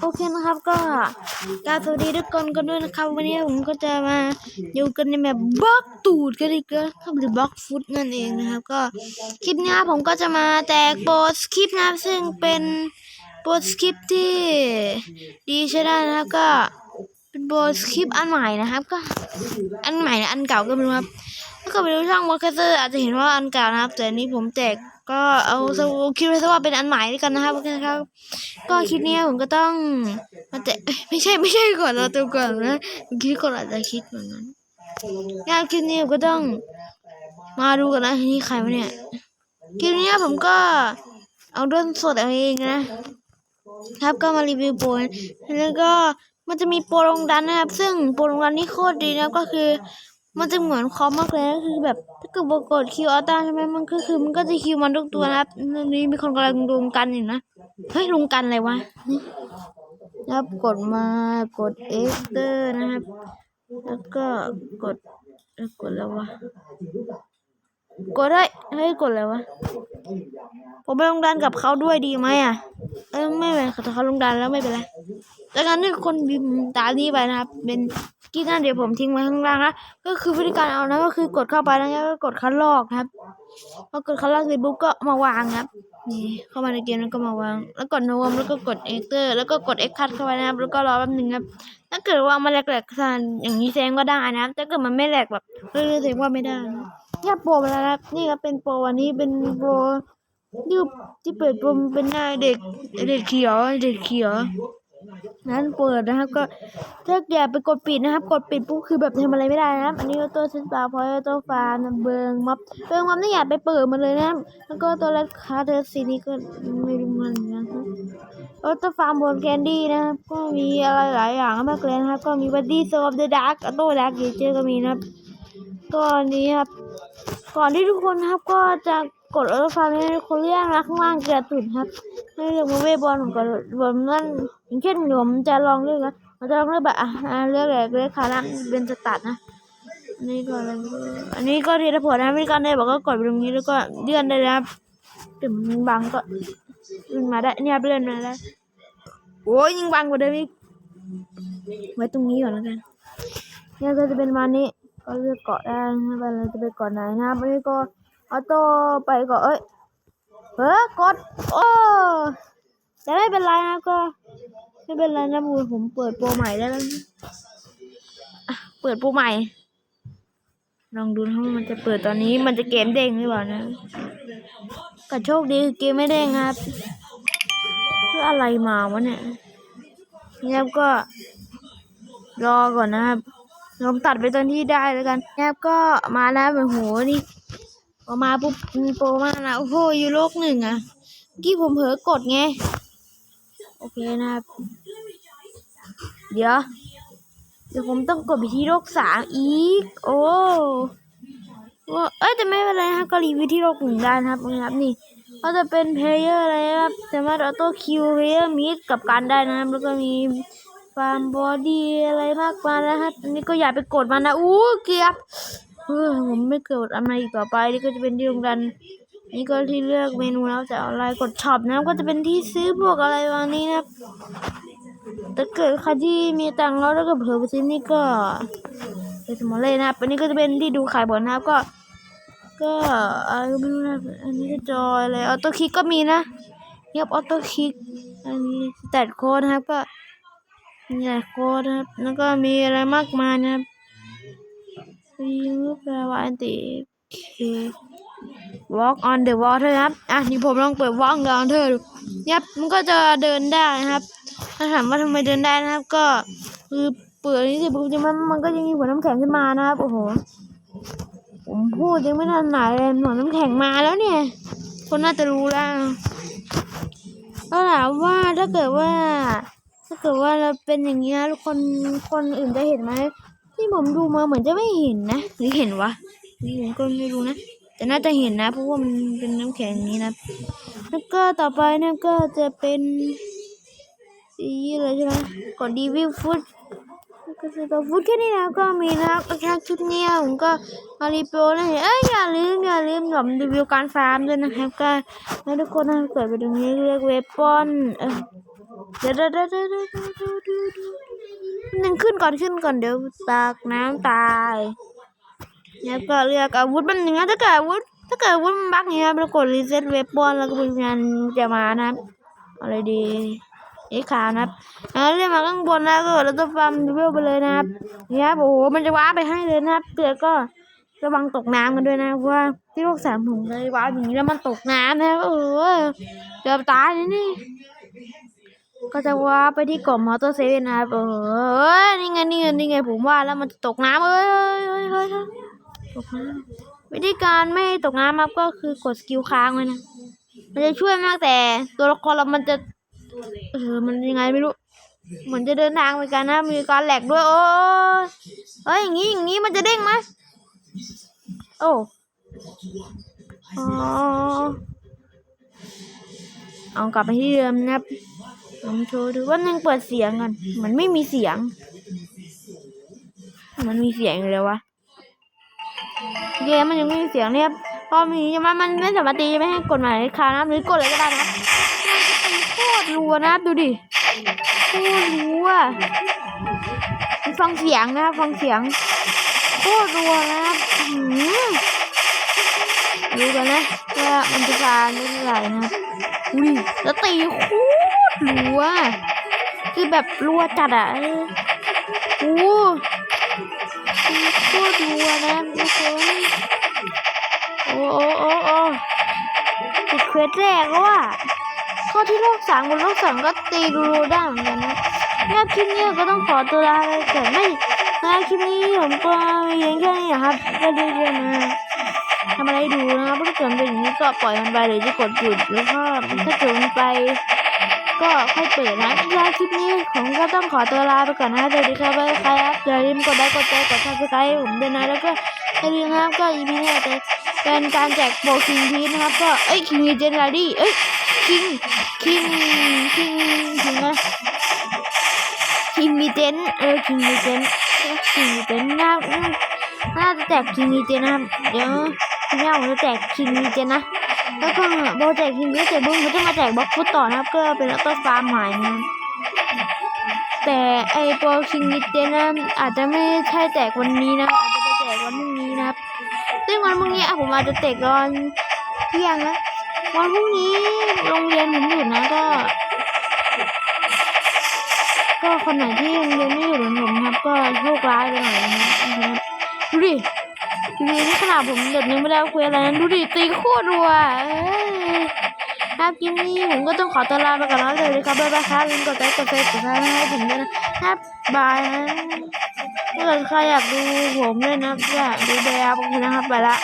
โอเคนะครับก็กาบสวัสดีทุกคนกันด้วยนะครับ วันนี้ผมก็จะมาอยู่กันในแบบบล็อกตูดกันอีกแล้วครับหรือบล็อกฟุตนั่นเองนะครับ ก็คลิปนี้ผมก็จะมาแจกโปสคริปนะซึ่งเป็นโปสคริปที่ดีใช้ได้นะครับก็เป็นโปสคริปอันใหม่นะครับ ก็อันใหม่นะอันเก่าก็ไม่รู้ครับถ้า เกิดไปดูช่องวอลคเตอร์อาจจะเห็นว่าอันเก่านะครับ แต่อันนี้ผมแจกก็เอาสคิดไว้ซะว่าเป็นอันใหม่ด้วยกันนะครับโอเคครับ ก็คลิปนี้ผมก็ต้องมาแจกไม่ใช่ไม่ใช่ก่อนเราตัวก่อนนะคิดก่อนอาจจะคิดเหมือนกันงานคลิปนี้ผมก็ต้องมาดูกันนะนี่ใครวะเนี่ยคลิปนี้ผมก็เอาด้นสดเอาเองนะครับก็มารีวิวโปรนแล้วก็มันจะมีโปรลงดันนะครับ ซึ่งโปรลงดันนี่โคตรดีนะก็คือ มันจะเหมือนคอมมากเลยนะคือแบบถ้าเกิดว่ากดคิวอัลต้าใช่ไหมมันก็คือมันก็จะคิวมันทุกตัวนะครับนี่มีคนกำลังดูกันอยู่นะเฮ้ยลุงกันอะไรวะนะครับกดมากดเอ็กเตอร์นะครับ แล้วก็กดกดแล้ววะกดได้เฮ้ยกดแล้ววะผมไปลงดันกับเขาด้วยดีไหมอะเออไม่เป็นไรแต่เขาลงดันแล้วไม่เป็นไรจากนั้นนี่คนบิมตามนี้ไปนะครับ เป็น กี้นั่นเดี๋ยวผมทิ้งไว้ข้างล่างนะก็คือวิธีการเอานะก็คือกดเข้าไปแล้วก็กดคัดลอกครับพอกดคัดลอกเสร็จปุ๊บก็มาวางครับนี่เข้ามาในเกมแล้วก็มาวาง แล้วกดโนมแล้วก็กดเอเตอร์แล้วก็กดเอ็กคัดเข้าไปนะครับแล้วก็รอแป๊บหนึงครับถ้าเกิดว่ามันแหลกๆสันอย่างนี้แสดงว่าได้นะครับถ้าเกิดมันไม่แหลกแบบเรื่อยๆแสดงว่าไม่ได้นะเนี่ยโปรไปแล้วครับนี่ก็เป็นโปรวันนี้เป็นโปรที่ที่เปิดโปรเป็นหน้าเด็กเด็กเขียวเด็กเขียว นั้นเปิดนะครับ ก็ถ้าอย่าไปกดปิดนะครับ กดปิดปุ๊บคือแบบทำอะไรไม่ได้นะครับ อันนี้ตัวเซนปาพอยตัวฟานะเบิงม็อบเบิงม็อบนี่อย่าไปเปิดมันเลยนะครับแล้วก็ตัวแรดคาร์เดอร์ซีนี่ก็ไม่รู้มันนะครับออโต้ฟาร์มบนแคนดี้นะครับ ก็มีอะไรหลายอย่างมากเลยนะครับ ก็มีบัดดี้โซฟเดอะดาร์กออโต้ดาร์กเจอก็มีนะครับก็อันนี้ครับ ก่อนที่ทุกคนครับก็จะ กดออโต้ฟาร์มให้คนเรียกนะข้างล่างเกลือตุ่นครับให้เลือกมาเวบอลของก่อนบอลนั่นอย่างเช่นผมจะลองเลือกนะผมจะลองเลือกแบบอะเลือกแหลกเลือกขาล่างเป็นสตาร์ทนะนนี้ก็อะไรอันนี้ก็ทีละผลนะไม่กันได้บอกก็กดไปตรงนี้แล้วก็เลื่อนได้นะครับถึงบังก็เลื่อนมาได้เนี่ยเลื่อนมาแล้วโอ้ยยิงบังกว่าเดิมอีกไว้ตรงนี้ก่อนแล้วกันเนี่ยก็จะเป็นวันนี้ก็เลือกเกาะได้นะครับเราจะไปเกาะไหนนะครับอันนี้ก็ ออโตไปกาะเอ้ยเออกด โอ้แต่ไม่เป็นไรนะก็ ไม่เป็นไรนะบูผมเปิดโปรใหม่ได้แล้วเปิดโปรใหม่ ลองดูนะว่ามันจะเปิดตอนนี้มันจะเกมเด้งหรือเปล่านะก็โชคดีคือเกมไม่เด้งครับเพื่ออะไรมาวะเนี่ยเนี่ยครับก็รอก่อนนะครับผมตัดไปตอนที่ได้แล้วกันเนี่ยบก็มาแล้วเหมือนโหนี่ พอมาปุ๊บมีโปรมานะโอ้โหอยู่โลกหนึ่งอะเมื่อกี้ผมเผลอกดไง โอเคนะครับ เดี๋ยว เดี๋ยวผมต้องกดไปที่โลกสามอีก โอ้ว่าเอ้ยแต่ไม่เป็นไรนะครับก็รีวิวที่โลกหนึ่งได้นะครับนะครับนี่ก็จะเป็นเพลเยอร์อะไรครับสามารถออโต้คิวเพลเยอร์มิดกับการได้นะครับ แล้วก็มีฟาร์มบอดี้อะไรมากมายนะครับอันนี้ก็อย่าไปกดมันนะอู้เกียบ เฮ้ยผมไม่เกิดอะไรอีกต่อไปนี่ก็จะเป็นที่โรงกันนี่ก็ที่เลือกเมนูแล้วจะอะไรกดช็อปนะก็จะเป็นที่ซื้อพวกอะไรวันนี้นะครับถ้าเกิดใครที่มีตังค์แล้วแล้วก็เผลอไปซื้อนี่ก็ไปสมอลเล่นะครับอันนี้ก็จะเป็นที่ดูขายบอลนะครับก็ ก็อะไรก็ไม่รู้นะอันนี้ก็จอยอะไรออโต้คลิกก็มีนะเงียบออโต้คลิกอันนี้แตทโค้ดนะครับก็มีหลายโค้ดนะครับแล้วก็มีอะไรมากมายนะครับ รีมูฟแปลว่าอันติเค walk on the water นะครับ อะนี่ผมลองเปิด walk on the water ดูเนี่ยครับมันก็จะเดินได้นะครับ ถ้าถามว่าทำไมเดินได้นะครับ ก็คือเปิดนี้สิปุ๊บจริงมันมันก็ยังมีหัวน้ำแข็งขึ้นมานะครับ โอ้โห ผมพูดยังไม่ทันไหนเลยหนอนน้ำแข็งมาแล้วเนี่ย คนน่าจะรู้แล้วก็ถามว่าถ้าเกิดว่า ถ้าเกิดว่าเราเป็นอย่างนี้นะคนคนอื่นจะเห็นไหม ที่ผมดูมาเหมือนจะไม่เห็นนะ หรือเห็นวะนี่ผมก็ไม่รู้นะ แต่น่าจะเห็นนะ เพราะว่ามันเป็นน้ำแข็งอย่างนี้นะ แล้วก็ต่อไปนี่ยก็จะเป็นสีอะไรใช่ไหมกดดีวิวฟุตก็คือตัวฟุตแค่นี้นะก็มีนะครับแค่คลิปนี้ผมก็มารีวิวนะเอ้ยอย่าลืมอย่าลืมผมรีวิวการฟาร์มด้วยนะครับก็ให้ทุกคนนะเกิดไปตรงนี้เรียกเวปอนเออเดี๋ยวเดี๋ยวเดี๋ยวเดี๋ยว เดี๋ยวเดี๋ยวเดี๋ยวเดี๋ยวนึงขึ้นก่อนขึ้นก่อนเดี๋ยวตากน้ำตายแล้วก็เรียกอาวุธมันหนึ่งนะถ้าเกิดอาวุธถ้าเกิดอาวุธมันบั๊กเนี่ยครับแล้วกดรีเซ็ตเวปอนแล้วก็พยานจะมานะครับอะไรดีไอ้ขาวนะครับแล้วเรียกมาข้างบนนะก็เราจะฟาร์มดูเวลไปเลยนะครับเนี่ยครับโอ้โหมันจะว้าไปให้เลยนะครับเตือก็ระวังตกน้ำกันด้วยนะเพราะว่าที่โลกสามผมเลยว้าอย่างนี้แล้วมันตกน้ำนะครับเออเกือบตายเลยนี่ ก็จะว้าไปที่กล่องมอเตอร์เซเว่นนะครับเออนี่ไงนี่ไงนี่ไงผมว่าแล้วมันจะตกน้ำเอ้ยเอ้ยเอ้ยเออตกน้ำวิธีการไม่ตกน้ำครับก็คือกดสกิลค้างไว้นะมันจะช่วยมากแต่ตัวละครเรามันจะเออมันยังไงไม่รู้เหมือนจะเดินทางไปกันนะ มีการแหลกด้วย โอ้ยเฮ้ยอย่างนี้อย่างนี้มันจะเด้งไหมโอ้อ๋อเอากลับไปที่เดิมนะครับ ลองโชว์ดูว่ายังเปิดเสียงกันมันไม่มีเสียง มันมีเสียงอยู่เลยวะเกมมันยังไม่มีเสียงเนี่ยครับพอมีใช่ไหมมันไม่สามารถตีไม่ให้กฎหมายคานะหรือกดอะไรก็ได้นะครับโคตรรัวนะดูดิโคตรรัวฟังเสียงนะครับฟังเสียงโคตรรัวนะครับดูกันนะว่ามันจะพาได้เท่าไหร่นะอุ้ยแล้วตีโคตร รัว คือแบบรัวจัดอะโอ้โคตรรัวนะทุกคนโอ้โอ้โอ้โอ้ติดเควสแรกแล้วอะข้าที่โลกสามบนโลกสามก็ตีดูโรได้เหมือนกันนะเนี่ยคลิปนี้ก็ต้องขอตัวลาไปก่อนไม่นคลิปนี้ผมก็มีเพียงแค่นี้นะครับก็เรื่อยๆมาทำอะไรดูนะครับถ้าเกิดเป็นอย่างนี้ก็ปล่อยมันไปหรือจะกดหยุดแล้วก็ถ้าเกิดมันไป ก็ค่อยเปิดนะแล้วคลิปนี้ผมก็ต้องขอตัวลาไปก่อนนะสวัสดีครับบ๊ายบายครับอย่าลืมกดไลค์กดแชร์กดซับสไครต์ให้ผมด้วยนะแล้วก็อย่าลืมนะครับก็อีพีนี้อาจจะเป็นการแจกโบคิงพีนะครับก็เอ้ยคิงเจนลาดี้เอ้ยคิงคิงคิงคิงนะคิงมีเจนเออคิงมีเจนคิงมีเจนน่าน่าจะแจกคิงมีเจนนะครับเดี๋ยวทีนี้ผมจะแจกคิงมีเจนนะ แล้วก็โบแจกคิงมีเจนบุ้งเขาจะมาแจกบล็อกฟุตต่อนะครับ ก็เป็นออโต้ฟาร์มใหม่นะแต่ไอโปรคิงมีเจนะอาจจะไม่ใช่แจกวันนี้นะอาจจะไปแจกวันพรุ่งนี้นะครับซึ่งวันพรุ่งนี้ผมอาจจะแจกตอนเที่ยงนะวันพรุ่งนี้โรงเรียนผมหยุดนะก็ ก็คนไหนที่โรงเรียนไม่หยุดเหมือนผมครับ ก็โชคร้ายไปหน่อยนะครับดูดิ นี่ขนาดผมเดือดนึงไม่ได้คุยอะไรนั้นดูดิตีโคตรรัวยครับคลิปนี้ผมก็ต้องขอตัวลาไปก่อนแล้วเลยนะครับบ๊ายบายครับลืมกดไลค์กดแชร์กดซับสไครต์ให้ผมด้วยนะครับบายนะถ้าเกิดใครอยากดูผมเลยนะอยากดูแบบโอเคนะครับไปละ